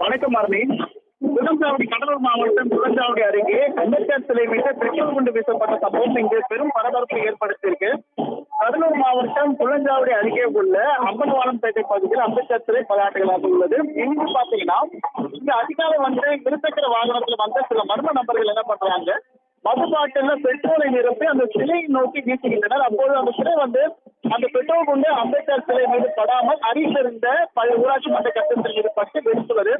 வணக்கம் அருணி புதஞ்சாவடி கடலூர் மாவட்டம் குளஞ்சாவடி அருகே அம்பேத்கர் சிலை மீது பெட்ரோல் குண்டு வீசப்பட்ட சம்பவம் இங்கு பெரும் பரபரப்பை ஏற்படுத்தியிருக்கு. கடலூர் மாவட்டம் குளஞ்சாவடி அருகே உள்ள அம்பன்வாளம்பேட்டை பகுதியில் அம்பேத்கர் சிலை பல ஆண்டுகளாக உள்ளது. இங்கு பாத்தீங்கன்னா இங்க அதிகாலை வந்து இருசக்கர வாகனத்துல வந்த சில மர்ம நபர்கள் என்ன பண்றாங்க மது பாட்டில பெட்ரோலை நிரப்பி அந்த சிலையை நோக்கி வீசுகின்றனர். அப்போது அந்த சிலை வந்து அந்த பெட்ரோல் கொண்டு அம்பேத்கர் சிலை மீது படாமல் அருகில் இருந்த பழைய ஊராட்சி மன்ற கட்டத்தில் மீது பட்டு வெடித்துள்ளது.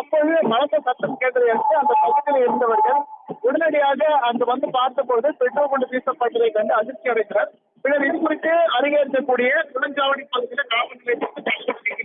அப்போது பலத்த சத்தம் கேட்டதை அடுத்து அந்த பகுதியில் இருந்தவர்கள் உடனடியாக அங்கு வந்து பார்த்தபோது பெட்ரோல் கொண்டு வீசப்பட்டதை கண்டு அதிர்ச்சி அடைந்தனர் பின்னர் இது குறித்து அருகே இருக்கக்கூடிய குளஞ்சாவடி பகுதியில் காவல் நிலையத்திற்கு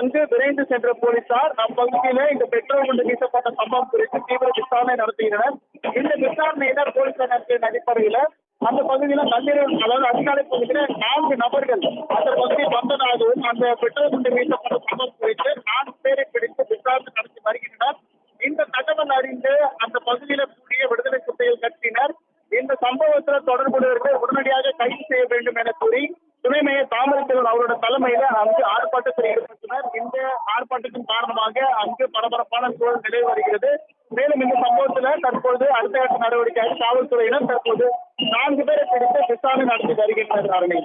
அங்கு விரைந்து சென்ற போலீசார் அப்பகுதியிலே இந்த பெட்ரோல் குண்டு வீசப்பட்ட சம்பவம் குறித்து தீவிர விசாரணை நடத்துகின்றனர் இந்த விசாரணையினர் போலீசார் நடத்திய அடிப்படையில அந்த பகுதியில நள்ளிரவு அதாவது அதிகாலை பகுதியில நான்கு நபர்கள் அந்த பகுதி வந்ததாகவும் அந்த பெட்ரோல் குண்டு வீசப்பட்ட சம்பவம் குறித்து நான்கு பேரை பிடித்து விசாரணை நடத்தி வருகின்றனர். இந்த தகவல் அறிந்து அந்த பகுதியில கூடிய விடுதலை சிறுத்தைகள் கட்சியினர் இந்த சம்பவத்தில் தொடர்புடையவர்கள் உடனடியாக கைது செய்ய வேண்டும் என கூறி துணை மேயர் அவரோட தலைமையில அங்கு ஆர்ப்பாட்டத்தில் ஈடுபட்டனர். இந்த ஆர்ப்பாட்டத்தின் காரணமாக அங்கு பரபரப்பான சூழல் நிலை வருகிறது. மேலும் இந்த சம்பவத்துல தற்போது அடுத்த கட்ட நடவடிக்கையாக காவல்துறையினர் தற்போது நான்கு பேரை பிடித்து விசாரணை நடத்தி வருகின்றனர் அருணை.